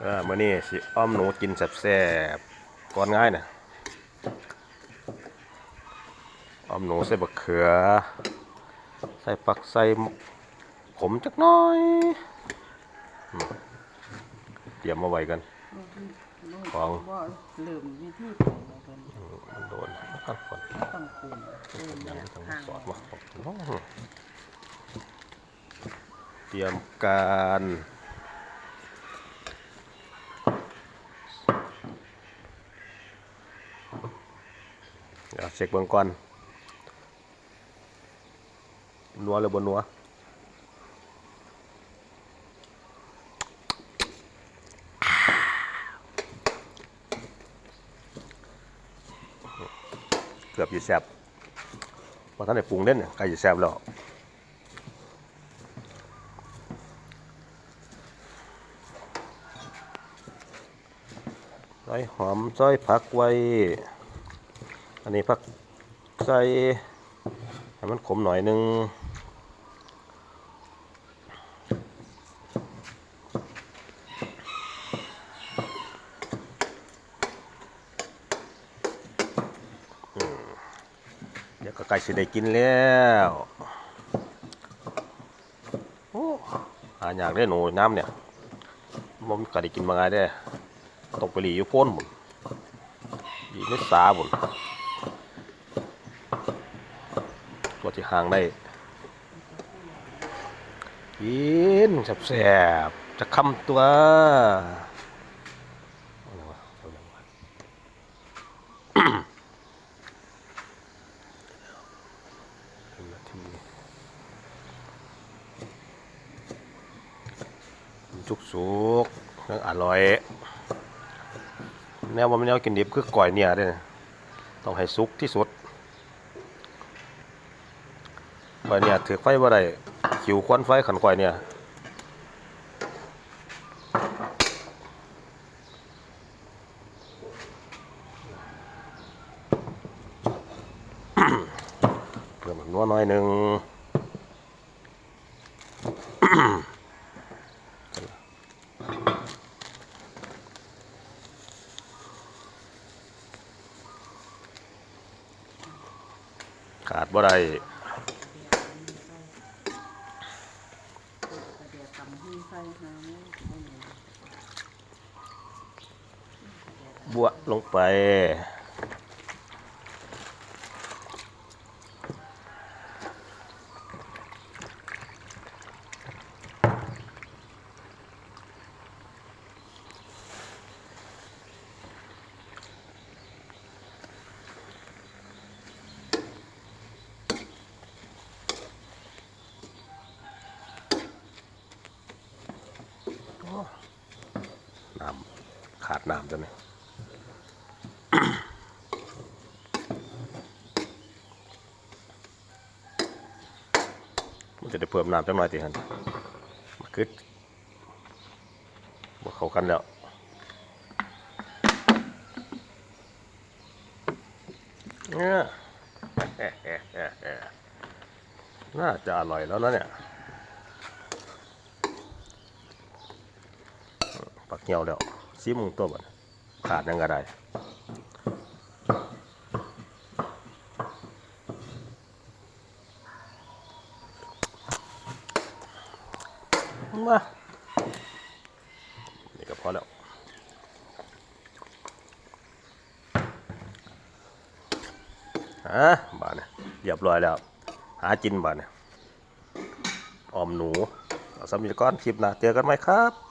เออมื้อนี้สิอ้อมหนูกินแซ่บๆก่อนง่ายน่ะอ้อมหนูใส่บักเขือ ใส่ปักใส่ขมจักหน้อยอืมเตรียมมาไว้กัน ของบ่ลืมวิธีปลูกแล้วเพิ่นมันโดนครับก่อนต้องปรุงเออยัเนี่งยต้องห่างสอดมาเตรียมการ เดี๋ยวเช็คเบื้องก่อนนัวหรือบนนัวเกือบอยู่แซ่บพอท่านได้ปรุงเล่นเนี่ยใกล้จะแซ่บแล้วซอยหอมซอยผักไว้ อันนี้ผักใส่ให้มันขมหน่อยนึงเดี๋ยวก็ใกล้สิได้กินแล้วโอ้หาอยากได้หนูน้ำเนี่ยมันก็ได้กินมาไงได้ตกไปหลีอยู่พ้นหมุนยีไม่สาบุ นตัวที่ห่างได้กินแซ่บๆจะคำตัวอาหน่อยวะเอาหน่อยวะหนึ่งนาทีจุกสุกๆยังอร่อย แนวว่ามันแนวกินดิบคือก่อยเนี่ยด้อต้องให้สุกที่สุด ก่อยเนี่ยถือไฟบ่ได้ขิวควันไฟขันก่อยเนี่ยเพิ่มนัวน่อยหนึ่งขาดบ่ได้ กระเดียกำหุ้น ใส่น้ำเนี่ยบ่มีบัวลงไป น้ำขาดน้ำตัวนี้มันจะได้เพิ่มน้ำจังหน่อยติฮันมันคือบ่เข้ากันแล้วเนี่ยน่าจะอร่อยแล้วนะเนี่ย ปักเหี่ยวแล้วซิมงตัวบัดขาดยังก็ได้มานี่ก็พอแล้วฮะบาดเนี่ยเรียบร้อยแล้ว หากินบาดเนี่ยออมหนูสำหรับก้อนคลิปนะเจอกันไหมครับ